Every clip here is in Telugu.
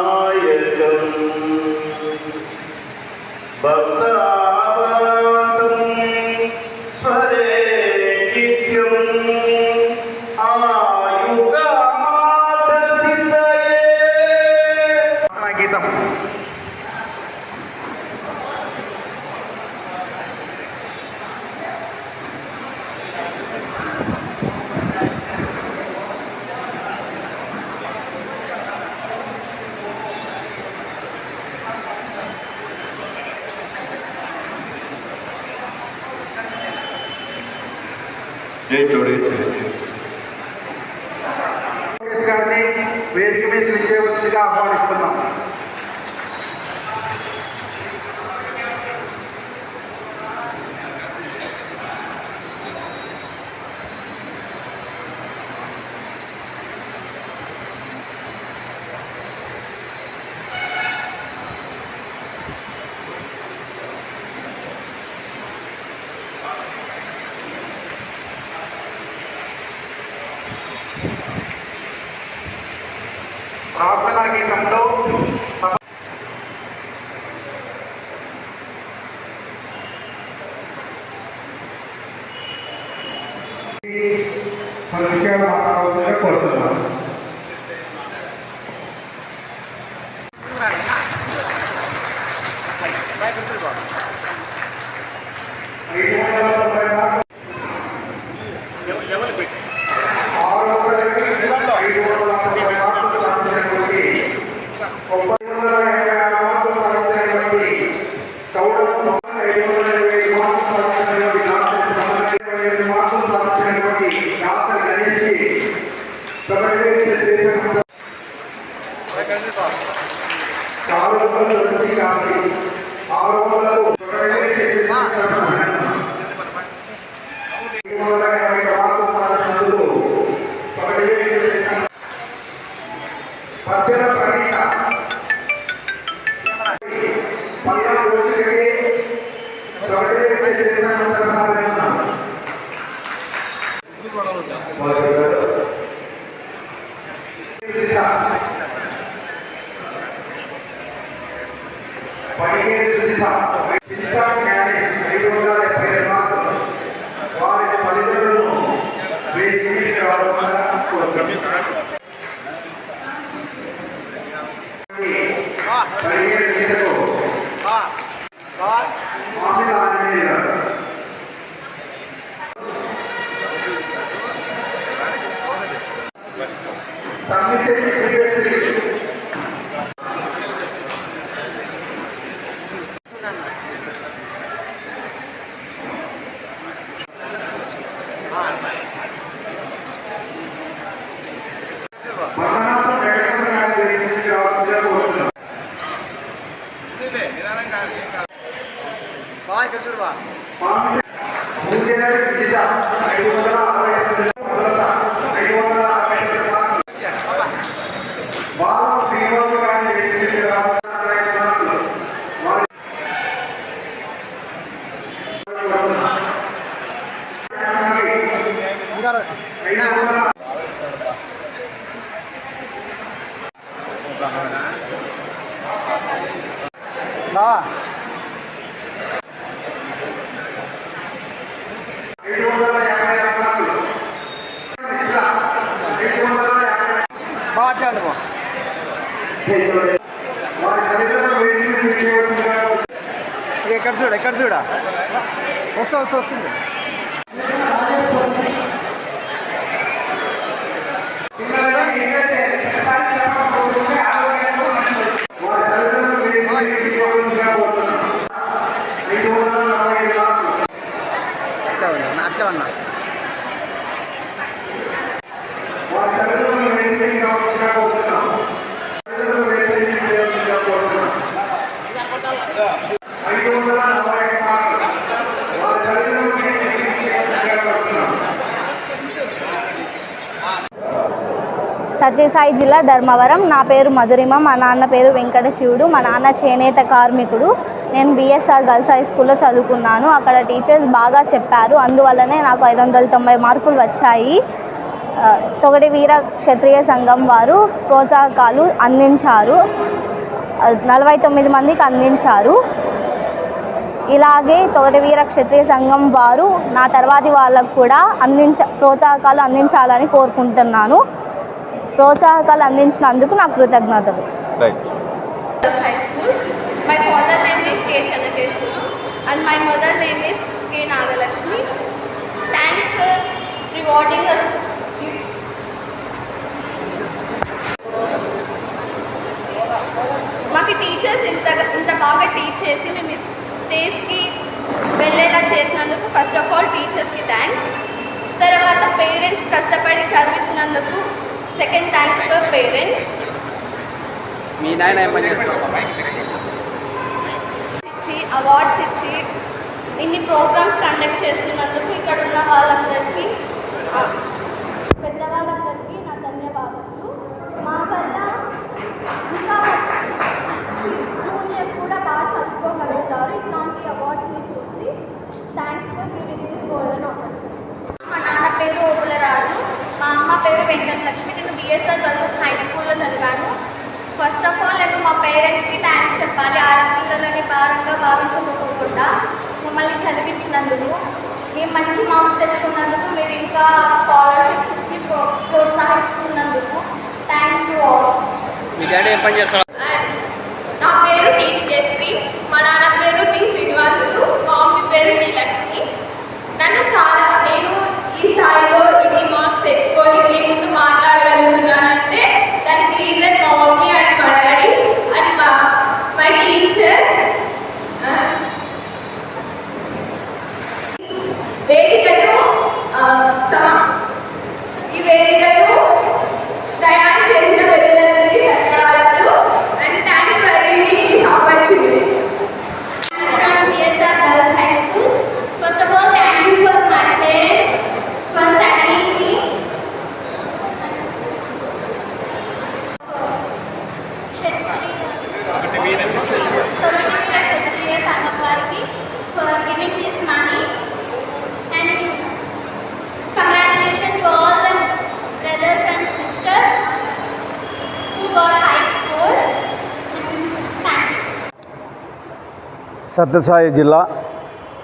विनायकम् भक्त జై జోడేశ్వరి గారిని వేదిక మీద విజయవంతంగా ఆహ్వానిస్తున్నాం. సంఖ్య మాత్రం కూడా కోరుతున్నాను ఆరు వందల మంది തമ്മിശ്ശേരി വിജയശ്രീ பாய் கட்டுருவா பூஜை ஐந்து முதலாக ఎక్కడ చూడ ఎక్కడ చూడ? వస్తా వస్తా వస్తుంది. సత్యసాయి జిల్లా ధర్మవరం. నా పేరు మధురిమ మా నాన్న పేరు వెంకట శివుడు మా నాన్న చేనేత కార్మికుడు. నేను బిఎస్ఆర్ గర్ల్స్ హై స్కూల్లో చదువుకున్నాను. అక్కడ టీచర్స్ బాగా చెప్పారు. అందువల్లనే నాకు ఐదు వందల తొంభై మార్కులు వచ్చాయి. ఆ, తొగటి వీర క్షత్రియ సంఘం వారు ప్రోత్సాహకాలు అందించారు. నలభై తొమ్మిది మందికి అందించారు. ఇలాగే తొగటి వీర క్షత్రియ సంఘం వారు నా తర్వాతి వాళ్ళకు కూడా అందించ ప్రోత్సాహకాలు అందించాలని కోరుకుంటున్నాను. ప్రోత్సాహకాలు అందించినందుకు నాకు కృతజ్ఞతలు. మాకు టీచర్స్ ఇంత ఇంత బాగా టీచ్ చేసి మేము స్టేజ్కి వెళ్ళేలా చేసినందుకు ఫస్ట్ ఆఫ్ ఆల్ టీచర్స్కి థ్యాంక్స్ తర్వాత పేరెంట్స్ కష్టపడి చదివించినందుకు సెకండ్ థ్యాంక్స్ ఫర్ పేరెంట్స్ మీ నాయన ఏం పని ఇచ్చి అవార్డ్స్ ఇచ్చి ఇన్ని ప్రోగ్రామ్స్ కండక్ట్ చేస్తున్నందుకు ఇక్కడ ఉన్న వాళ్ళందరికీ ఆ, పెద్దవాళ్ళందరికీ నా ధన్యవాదాలు మా వల్ల ఇంకా జూనియర్స్ కూడా బాగా చదువుకోగలుగుతారు ఇట్లాంటి అవార్డ్స్ని చూసి thanks for giving this golden opportunity మా నాన్న పేరు ఓపుల రాజు మా అమ్మ పేరు వెంకటలక్ష్మి. నేను బిఎస్ఆర్ గర్ల్స్ హై స్కూల్లో చదివాను. ఫస్ట్ ఆఫ్ ఆల్ నేను మా పేరెంట్స్కి థ్యాంక్స్ చెప్పాలి. ఆడపిల్లలని భారంగా భావించకపోకుండా మమ్మల్ని చదివించినందుకు మేము మంచి మార్క్స్ తెచ్చుకున్నందుకు మీరు ఇంకా స్కాలర్షిప్స్ ఇచ్చి ప్రో ప్రోత్సహిస్తున్నందుకు థ్యాంక్స్ టు ఆల్ మీ డాడీ ఏం పని చేస్తాడు? సత్యసాయి జిల్లా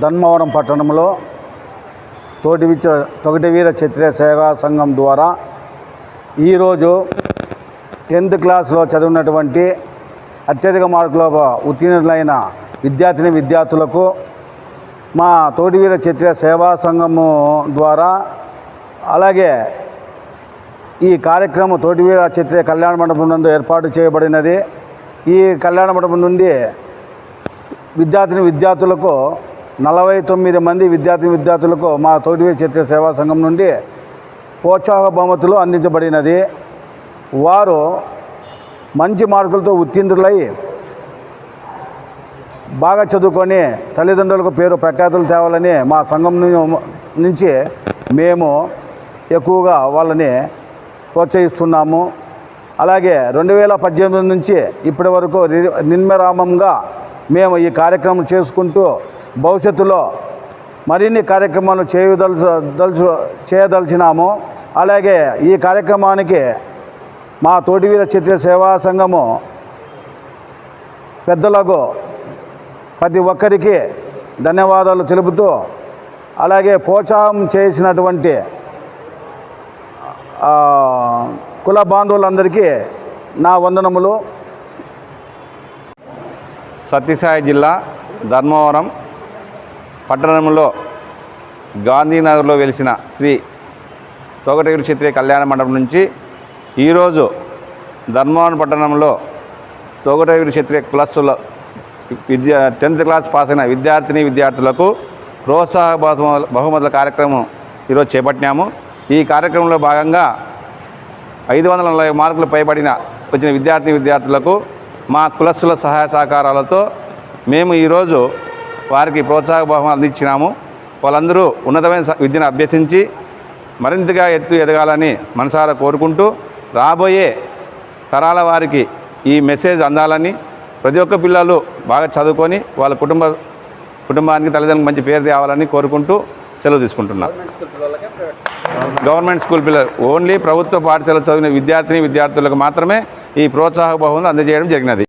ధన్మవరం పట్టణంలో తోటి తొగటివీర క్షత్రియ సేవా సంఘం ద్వారా ఈరోజు టెన్త్ క్లాస్లో చదివినటువంటి అత్యధిక మార్కుల ఉత్తీర్ణులైన విద్యార్థిని విద్యార్థులకు మా తోటివీర క్షత్రియ సేవా సంఘము ద్వారా అలాగే ఈ కార్యక్రమం తోటివీర క్షత్రియ కళ్యాణ మండపం నందు ఏర్పాటు చేయబడినది. ఈ కళ్యాణ మండపం నుండి విద్యార్థిని విద్యార్థులకు నలభై తొమ్మిది మంది విద్యార్థిని విద్యార్థులకు మా తోటివే చేతి సేవా సంఘం నుండి ప్రోత్సాహ బహుమతులు అందించబడినది. వారు మంచి మార్కులతో ఉత్తీర్ణులై బాగా చదువుకొని తల్లిదండ్రులకు పేరు ప్రఖ్యాతులు తేవాలని మా సంఘం నుంచి మేము ఎక్కువగా వాళ్ళని ప్రోత్సహిస్తున్నాము. అలాగే రెండు వేల పద్దెనిమిది నుంచి ఇప్పటి వరకు నిర్మరామంగా మేము ఈ కార్యక్రమం చేసుకుంటూ భవిష్యత్తులో మరిన్ని కార్యక్రమాలు చేయదలుచు దలుచు చేయదలిచినాము. అలాగే ఈ కార్యక్రమానికి మా తోటివీర చిత్ర సేవా సంఘము పెద్దలకు ప్రతి ఒక్కరికి ధన్యవాదాలు తెలుపుతూ అలాగే ప్రోత్సాహం చేసినటువంటి కుల బాంధవులందరికీ నా వందనములు. సత్యసాయి జిల్లా ధర్మవరం పట్టణంలో గాంధీనగర్లో వెలిసిన శ్రీ తోగటగిరి క్షత్రియ కళ్యాణ మండపం నుంచి ఈరోజు ధర్మవరం పట్టణంలో తోగటగిరి క్షత్రియ క్లాసులో విద్యా టెన్త్ క్లాస్ పాస్ అయిన విద్యార్థిని విద్యార్థులకు ప్రోత్సాహ బహుమ- బహుమతుల కార్యక్రమం ఈరోజు చేపట్టినాము. ఈ కార్యక్రమంలో భాగంగా ఐదు వందల నలభై మార్కులు పైబడిన వచ్చిన విద్యార్థిని విద్యార్థులకు మా కులస్సుల సహాయ సహకారాలతో మేము ఈరోజు వారికి ప్రోత్సాహ బహుమతి అందించినాము. వాళ్ళందరూ ఉన్నతమైన విద్యను అభ్యసించి మరింతగా ఎత్తు ఎదగాలని మనసారా కోరుకుంటూ రాబోయే తరాల వారికి ఈ మెసేజ్ అందాలని ప్రతి ఒక్క పిల్లలు బాగా చదువుకొని వాళ్ళ కుటుంబ కుటుంబానికి తల్లిదండ్రులకు మంచి పేరు తేవాలని కోరుకుంటూ సెలవు తీసుకుంటున్నాను గవర్నమెంట్ స్కూల్ పిల్లలు ఓన్లీ ప్రభుత్వ పాఠశాల చదివిన విద్యార్థిని విద్యార్థులకు మాత్రమే ఈ ప్రోత్సాహక బహుమతులు అందజేయడం జరిగినది.